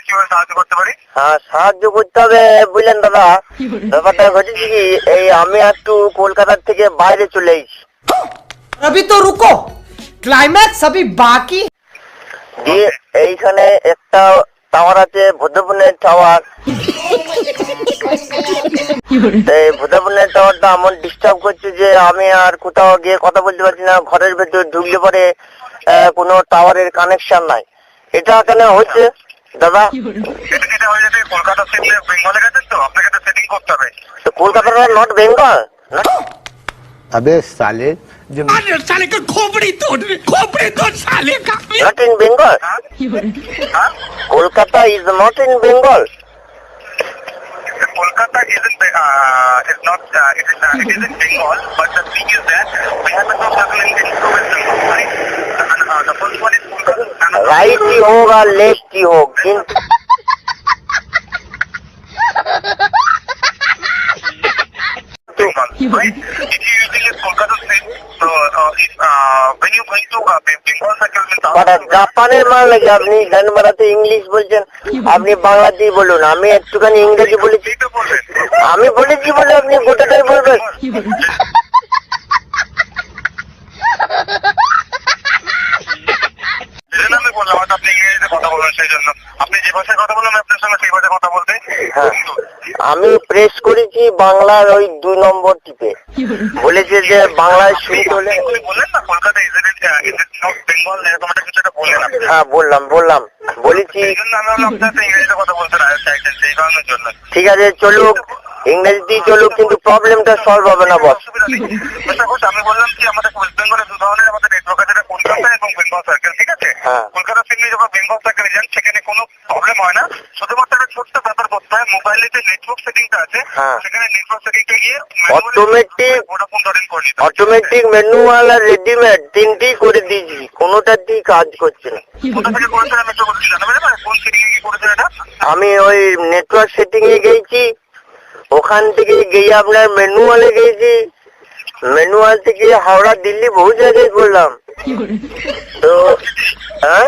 কিভাবে সাহায্য করতে পারি হ্যাঁ সাহায্য করতে হবে বুঝলেন দাদা ব্যাপারটা ঘটেছে কি এই আমি একটু কলকাতার থেকে বাইরে চলে এসেছি अभी तो रुको क्लाइमैक्स अभी बाकी দিয়ে এইখানে একটা টাওয়ার আছে ভোদাফোনের টাওয়ার এই ভোদাফোনের টাওয়ারটা এমন ডিস্টার্ব করছে যে আমি আর কোথাও গিয়ে কথা বলতে পারছি না ঘরের ভেতর ঢুকলে পরে আহ, কোনো টাওয়ারের কানেকশন নাই এটা কেন হচ্ছে দাদা এটা এটা হয়ে যাবে কলকাতা থেকে বেঙ্গলে গেছেন তো আপনাকে তো সেটিং করতে হবে তো কলকাতাটা নট বেঙ্গল अबे साले जो साले का खोपड़ी तोड़ खोपड़ी तोड़ साले का নট ইন বেঙ্গল হ্যাঁ হ্যাঁ Kolkata is not in Bengal Kolkata isn't uh, is not uh, it is uh, it is in Bengal, but the thing is that we have a circle in Bengal, West Bengal, right? And uh, the first one is Kolkata. And the- রাইটই হোক আর লেফটই হোক কিন্তু Bengal, right? If you using a Kolkata state, so uh, if uh, when you going to uh, Be- Bengal circle means কটা জাপানের মাল নাকি আপনি গান মারাতে ইংলিশ বলছেন আপনি বাংলাতেই বলুন আমি একটুখানি ইংরেজি বলেছি তো বলবেন আমি বলেছি বলে আপনি গোটাটাই বলবেন সেই জন্য আমি বললাম হয়তো আপনি ইংরেজিতে কথা বলবেন সেই জন্য। আপনি যে ভাষায় কথা বলবেন আপনার সঙ্গে সেই ভাষায় কথা বলতে হ্যাঁ। আমি প্রেস করেছি বাংলার ওই দুই নম্বর টিপে। বলেছে যে বাংলায় শুনতে হলে বললেন না কলকাতা ইজ ইট বেঙ্গল এরকম একটা কিছু একটা বললেন আপনি। হ্যাঁ বললাম বললাম। বলেছি সেই জন্য আমি আপনার ইংরেজিতে কথা বলতে না চাইছেন সেই কারণের জন্য। ঠিক আছে চলুক। ইংরেজিতেই চলুক কিন্তু প্রবলেমটা সলভ হবে না বস আমি বললাম কি আমাদের ওয়েস্ট বেঙ্গলে দু ধরনের আমাদের নেটওয়ার্ক আছে কলকাতা এবং বেঙ্গল সার্কেল ঠিক আছে? হ্যাঁ। কলকাতা সিমনি যখন বেঙ্গল সার্কেলে যান সেখানে কোনো প্রবলেম হয় না। শুধুমাত্র একটা ছোট্ট ব্যাপার করতে হয় মোবাইলে যে নেটওয়ার্ক সেটিংটা আছে হ্যাঁ। সেখানে নেটওয়ার্ক সেটিংটা গিয়ে হবে। অটোমেটিক ম্যানুয়াল আর রেডিমেড তিনটেই করে দিয়েছি কোনোটাতেই কাজ করছে না। আমি ওই নেটওয়ার্ক সেটিং এ গেছি ওখান থেকে গিয়ে আপনার ম্যানুয়ালে গেছি ম্যানুয়াল থেকে হাওড়া দিল্লি বহু জায়গায় করলাম তো হ্যাঁ?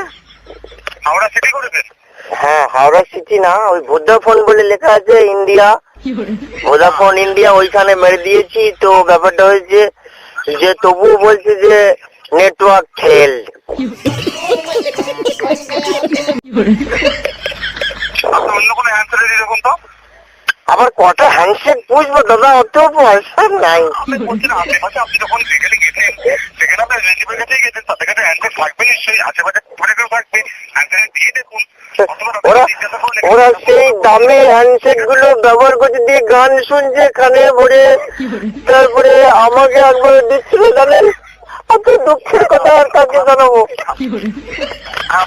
হাওড়া সিটি করেছেন হ্যাঁ হাওড়া সিটি না ওই ভোদাফোন বলে লেখা আছে ইন্ডিয়া ভোদাফোন ইন্ডিয়া ওইখানে মেরে দিয়েছি। তো ব্যাপারটা হয়েছে যে তবুও বলছে যে নেটওয়ার্ক ফেল অন্য কোনো দেখুন তো আবার কটা হ্যান্ডসেট বুঝব দাদা? অত পয়সা নাই। আপনি যখন যেখানে গেছেন সেখানে আপনার রিলেটিভের কাছেই গেছেন তাদের কাছে অ্যান্সার থাকবে নিশ্চয়ই আশেপাশে কেউ থাকবে অ্যান্সার দিয়ে দেখুন। ওরা ওরা সেই দামি হ্যান্ডসেটগুলো ব্যবহার করছে দিয়ে গান শুনছে কানে ভরে। তারপরে আমাকে একবার দিচ্ছিল জানেন? এত দুঃখের কথা আর কাকে জানাব। হ্যাঁ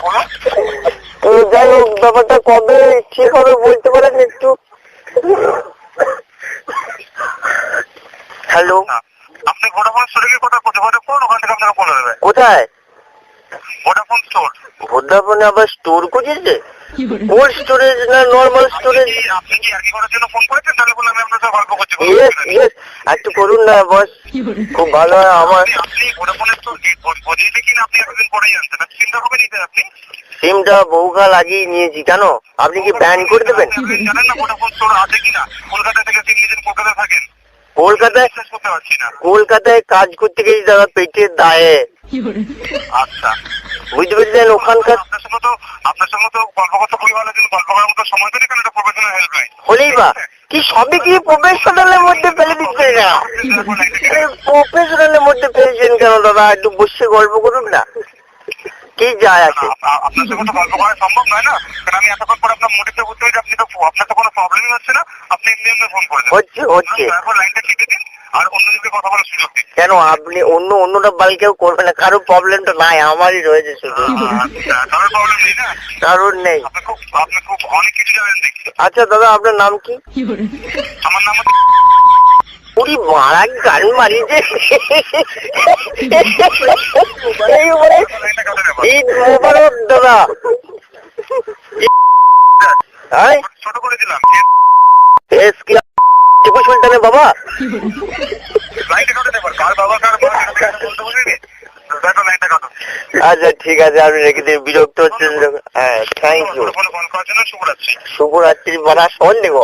যাই হোক ব্যাপারটা কবে ঠিক হবে বলতে পারেন একটু হ্যালো? হ্যাঁ। আপনি ভোডাফোন স্টোরে গিয়ে কথা যোগাযোগ করুন ওখান থেকে আপনাকে বলে দেবে? কোথায়? ভোডাফোন স্টোর আবার স্টোর খুঁজেছে? কোল্ড স্টোরেজ না নর্মাল স্টোরেজ আপনি কি আর কি করার জন্য ফোন করেছেন? তাহলে বললাম আমি আপনার সাথে গল্প করছি ইয়েস ইয়েস একটু করুন না বস খুব ভালো হয় আমার। আপনি ভোডাফোনের স্টোর কি? বজিয়েছে কিনা আপনি এতদিন পরেই জানতেন চিন্তা হবে নিতে আপনি? সিমটা বহুকাল আগেই নিয়েছি কেন আপনি কি ব্যান করে দেবেন? জানেন না ভোডাফোন স্টোর আছে কিনা? কলকাতা থেকে সিম নিয়েছেন কলকাতায় থাকেন? কলকাতায় কলকাতায় কাজ করতে গেছি দায়ে। আচ্ছা। বুঝতে পেরেছেন? ওখানকার আপনার সঙ্গে তো গল্প ভালো কিন্তু গল্প করার মতো সময় তো এটা প্রফেশনাল হলেই বা। কি সবই কি প্রফেশনালের মধ্যে ফেলে না? প্রফেশনালের মধ্যে ফেলছেন কেন দাদা? একটু বসে গল্প করুন না। কি যায় আছে? আপনার সঙ্গে তো গল্প করা সম্ভব নয় না? কারণ আমি এতক্ষণ পর আপনার মোটিভটা বুঝতে পেরেছি আপনি তো আপনার তো কোনো প্রবলেমই হচ্ছে না। আপনি এমনি এমনি ফোন করে হচ্ছে হচ্ছে। তারপর লাইনটা কেটে দিন আর অন্যদিকে কথা বলার সুযোগ দিন। কেন আপনি অন্য অন্যটা বাল কেউ করবে না। কারও তো নাই আমারই রয়েছে শুধু। আচ্ছা কারোর প্রবলেম নেই না? কারোর নেই। আপনি খুব আপনি খুব অনেক কিছু জানেন দেখছি আচ্ছা দাদা আপনার নাম কি? আমার নাম হচ্ছে মারা গান এই ঈদ মোবারক দাদা। হ্যাঁ করে দিলাম বাবা আচ্ছা ঠিক আছে আপনি রেখে দিন বিরক্ত হচ্ছেন হ্যাঁ থ্যাংক ইউ শুভরাত্রি শুভরাত্রি বলা শোন নেব